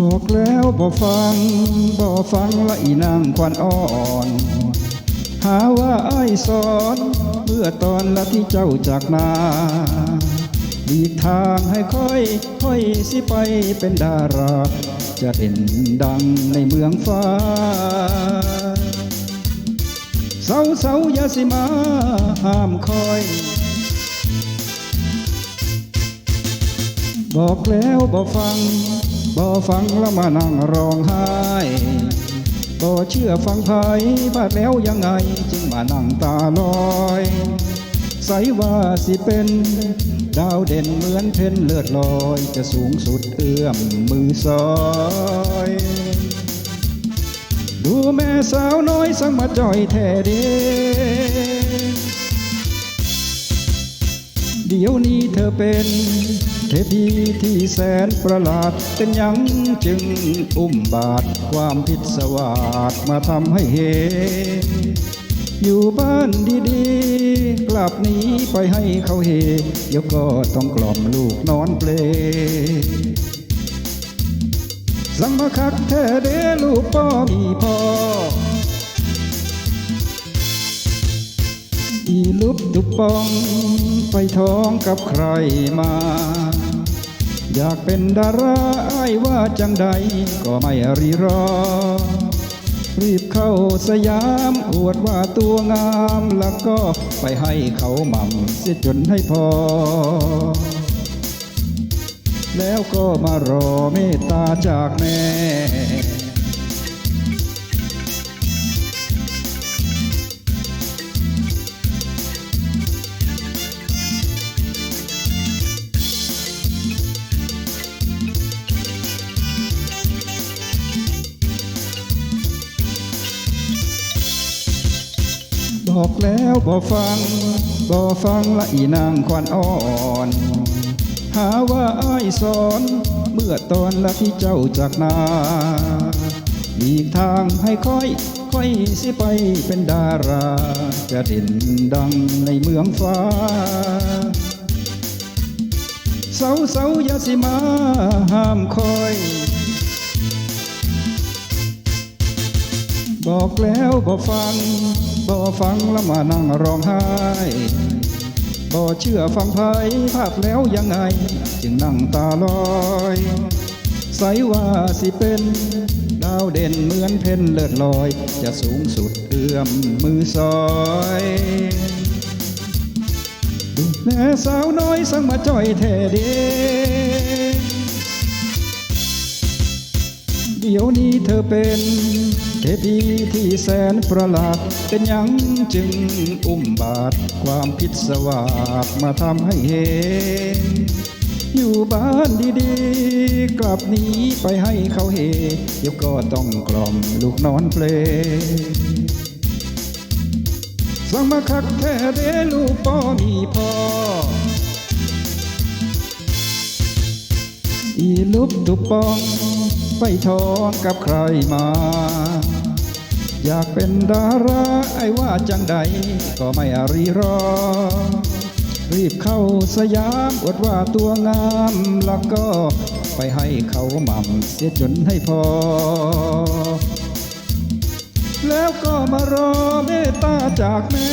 บอกแล้วบ่ฟังบ่ฟังละอีนางควันอ่อน หาว่าอ้ายสอนเมื่อตอนละที่เจ้าจากนาดีทางให้ค่อยค่อยสิไปเป็นดารา จะเด่นดังในเมืองฟ้าเสาเสาอย่าสิมาห้ามคอยบอกแล้วบ่ฟัง บ่ฟังแล้วมานั่งร้องไห้บ่เชื่อฟังไผบาดแล้วยังไงจึงมานั่งตาลอยใสว่าสิเป็น ดาวเด่นเหมือนเพนเลือดลอย จะสูงสุดเอื้อมมือซอยดูแม่สาวน้อยสังมาจ่อยแท้เด เดี๋ยวนี้เธอเป็น เทพีที่แสนประหลาด เป็นยังจึงอุ้มบาทความพิศวาสมาทำให้เห็นอยู่บ้านดีๆ กลับหนีไปให้เขาเฮเดี๋ยวก็ต้องกล่อมลูกนอนเปลสังมาคักแท้เดลูกป้อมีพ่อ ลุบดุบปอง ไปท้องกับใครมา อยากเป็นดาราไอ้ว่าจังใด ก็ไม่รีรอ รีบเข้าสยามอวดว่าตัวงามแล้วก็ไปให้เขาหม่ำเสียจนให้พอ แล้วก็มารอเมตตาจากแม่ บอกแล้วบ่ฟังบ่ฟังละอีนางควันอ่อน หาว่าอ้ายสอน เมื่อตอนละที่เจ้าจากนาอีกทางให้ค่อย ค่อยสิไปเป็นดารา จะเด่นดังในเมืองฟ้าเสาเสาอย่าสิมาห้ามคอย บอกแล้วบ่ฟัง บ่ฟังแล้วมานั่งร้องไห้บ่เชื่อฟังไผภาพแล้วยังไง จึงนั่งตาลอยใสว่าสิเป็นดาวเด่นเหมือนเพนเลิศลอย จะสูงสุดเอื้อมมือซอยดูแลสาวน้อยสังมาจ่อยแท้เด ดี๋ยวนี้เธอเป็นเทพีที่แสนประหลาด เป็นยังจึงอุ้มบาทความพิศวาสมาทำให้เห็น อยู่บ้านดีๆ กลับหนีไปให้เขาเฮเดี๋ยวก็ต้องกล่อมลูกนอนเพลงสังมาคักแท้เดลูกป้อมีพ่ออีลุบตุปอง ไปท้องกับใครมา อยากเป็นดาราไอ้ว่าจังใด ก็ไม่อารีรอ รีบเข้าสยามอวดว่าตัวงามแล้วก็ไปให้เขาหม่ำเสียจนให้พอ แล้วก็มารอเมตตาจากแม่